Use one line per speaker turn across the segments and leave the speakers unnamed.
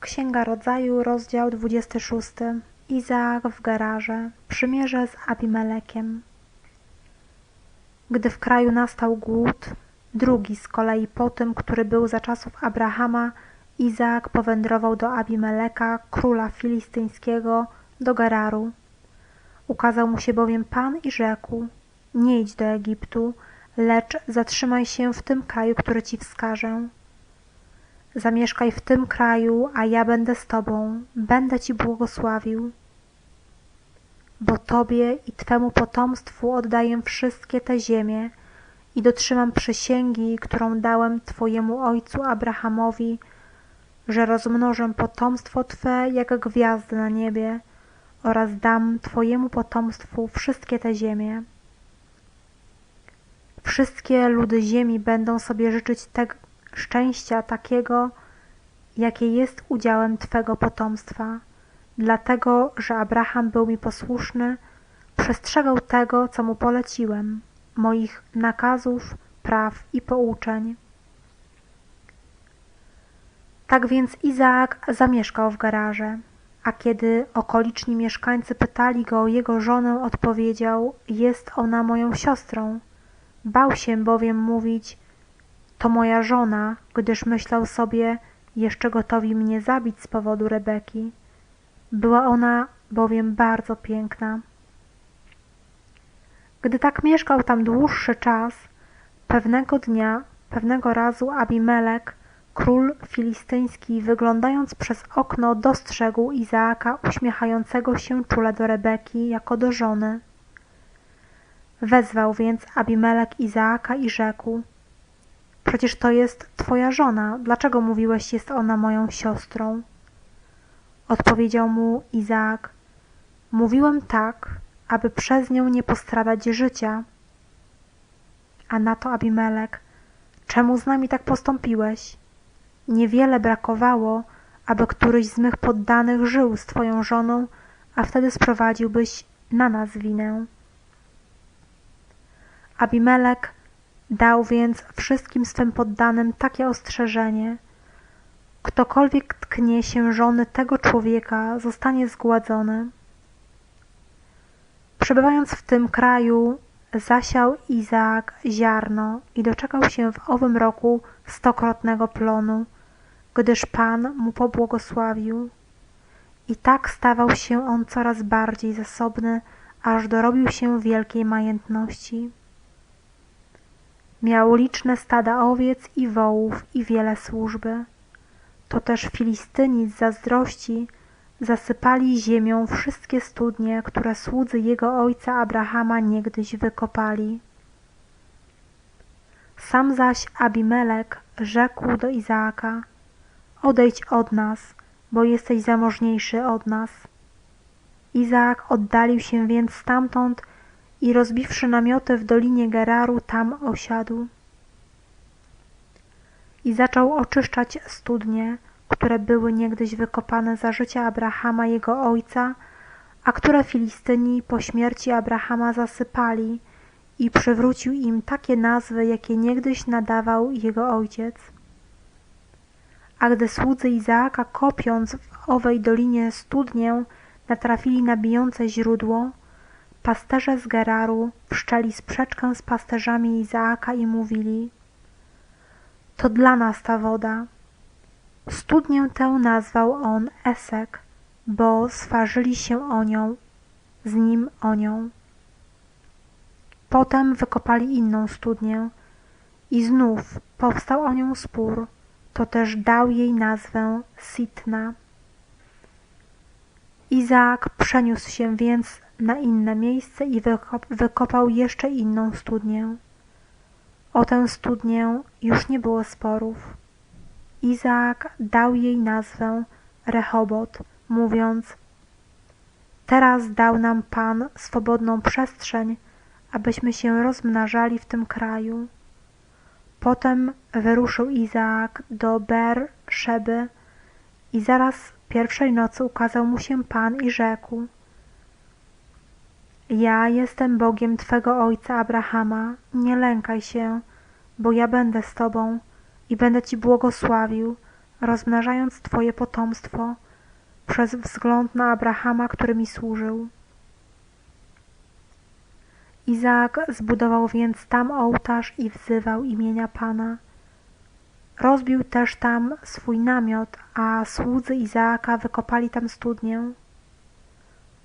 Księga Rodzaju, rozdział 26. Izaak w Gerarze. Przymierze z Abimelekiem. Gdy w kraju nastał głód, drugi z kolei po tym, który był za czasów Abrahama, Izaak powędrował do Abimeleka, króla filistyńskiego, do Geraru. Ukazał mu się bowiem Pan i rzekł: Nie idź do Egiptu, lecz zatrzymaj się w tym kraju, który ci wskażę. Zamieszkaj w tym kraju, a ja będę z tobą, będę ci błogosławił. Bo tobie i twemu potomstwu oddaję wszystkie te ziemie i dotrzymam przysięgi, którą dałem twojemu ojcu Abrahamowi, że rozmnożę potomstwo twe jak gwiazdy na niebie oraz dam twojemu potomstwu wszystkie te ziemie. Wszystkie ludy ziemi będą sobie życzyć tego szczęścia takiego, jakie jest udziałem Twego potomstwa, dlatego, że Abraham był mi posłuszny, przestrzegał tego, co mu poleciłem, moich nakazów, praw i pouczeń. Tak więc Izaak zamieszkał w garaże, a kiedy okoliczni mieszkańcy pytali go o jego żonę, odpowiedział: Jest ona moją siostrą. Bał się bowiem mówić: To moja żona, gdyż myślał sobie: Jeszcze gotowi mnie zabić z powodu Rebeki. Była ona bowiem bardzo piękna. Gdy tak mieszkał tam dłuższy czas, pewnego dnia, pewnego razu Abimelek, król filistyński, wyglądając przez okno, dostrzegł Izaaka uśmiechającego się czule do Rebeki jako do żony. Wezwał więc Abimelek Izaaka i rzekł: Przecież to jest twoja żona, dlaczego mówiłeś, jest ona moją siostrą? Odpowiedział mu Izaak: Mówiłem tak, aby przez nią nie postradać życia. A na to Abimelek: Czemu z nami tak postąpiłeś? Niewiele brakowało, aby któryś z mych poddanych żył z twoją żoną, a wtedy sprowadziłbyś na nas winę. Abimelek dał więc wszystkim swym poddanym takie ostrzeżenie: Ktokolwiek tknie się żony tego człowieka, zostanie zgładzony. Przebywając w tym kraju, zasiał Izaak ziarno i doczekał się w owym roku stokrotnego plonu, gdyż Pan mu pobłogosławił. I tak stawał się on coraz bardziej zasobny, aż dorobił się wielkiej majętności. Miał liczne stada owiec i wołów i wiele służby. To też Filistyni z zazdrości zasypali ziemią wszystkie studnie, które słudzy jego ojca Abrahama niegdyś wykopali. Sam zaś Abimelek rzekł do Izaaka: Odejdź od nas, bo jesteś zamożniejszy od nas. Izaak oddalił się więc stamtąd i rozbiwszy namioty w dolinie Geraru, tam osiadł. I zaczął oczyszczać studnie, które były niegdyś wykopane za życia Abrahama jego ojca, a które Filistyni po śmierci Abrahama zasypali i przywrócił im takie nazwy, jakie niegdyś nadawał jego ojciec. A gdy słudzy Izaaka kopiąc w owej dolinie studnię, natrafili na bijące źródło, Pasterze z Geraru wszczęli sprzeczkę z pasterzami Izaaka i mówili To dla nas ta woda. Studnię tę nazwał on Esek, bo swarzyli się o nią, z nim o nią. Potem wykopali inną studnię i znów powstał o nią spór, to też dał jej nazwę Sitna. Izaak przeniósł się więc na inne miejsce i wykopał jeszcze inną studnię. O tę studnię już nie było sporów. Izaak dał jej nazwę Rehobot, mówiąc Teraz dał nam Pan swobodną przestrzeń, abyśmy się rozmnażali w tym kraju. Potem wyruszył Izaak do Ber Szeby i zaraz pierwszej nocy ukazał mu się Pan i rzekł ja jestem Bogiem Twego ojca Abrahama, nie lękaj się, bo ja będę z Tobą i będę Ci błogosławił, rozmnażając Twoje potomstwo przez wzgląd na Abrahama, który mi służył. Izaak zbudował więc tam ołtarz i wzywał imienia Pana. Rozbił też tam swój namiot, a słudzy Izaaka wykopali tam studnię.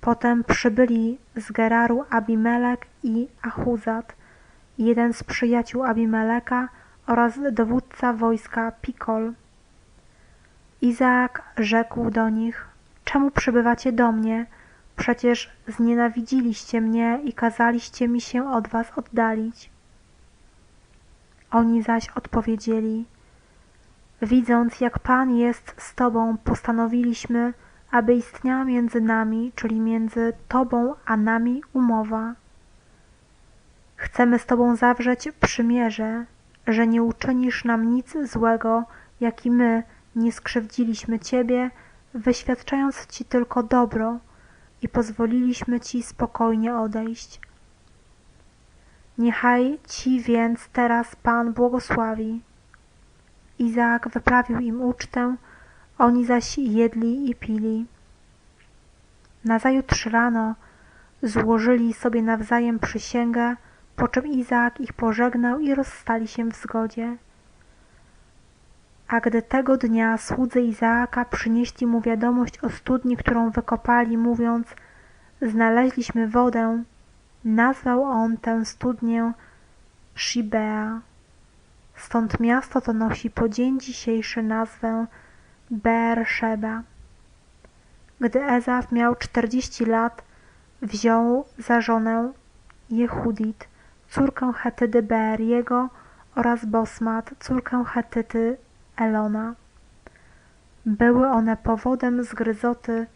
Potem przybyli z Geraru Abimelek i Achuzat, jeden z przyjaciół Abimeleka oraz dowódca wojska Pikol. Izaak rzekł do nich, czemu przybywacie do mnie? Przecież znienawidziliście mnie i kazaliście mi się od was oddalić. Oni zaś odpowiedzieli, widząc jak Pan jest z Tobą, postanowiliśmy, aby istniała między nami, czyli między Tobą a nami umowa. Chcemy z Tobą zawrzeć przymierze, że nie uczynisz nam nic złego, jak i my nie skrzywdziliśmy Ciebie, wyświadczając Ci tylko dobro i pozwoliliśmy Ci spokojnie odejść. Niechaj Ci więc teraz Pan błogosławi. Izaak wyprawił im ucztę, oni zaś jedli i pili. Nazajutrz rano złożyli sobie nawzajem przysięgę, po czym Izaak ich pożegnał i rozstali się w zgodzie. A gdy tego dnia słudzy Izaaka przynieśli mu wiadomość o studni, którą wykopali, mówiąc znaleźliśmy wodę, nazwał on tę studnię Shibea. Stąd miasto to nosi po dzień dzisiejszy nazwę Beersheba. Gdy Ezaf miał czterdzieści lat, wziął za żonę Jehudit, córkę Hetydy Beeriego oraz Bosmat, córkę Hetyty Elona. Były one powodem zgryzoty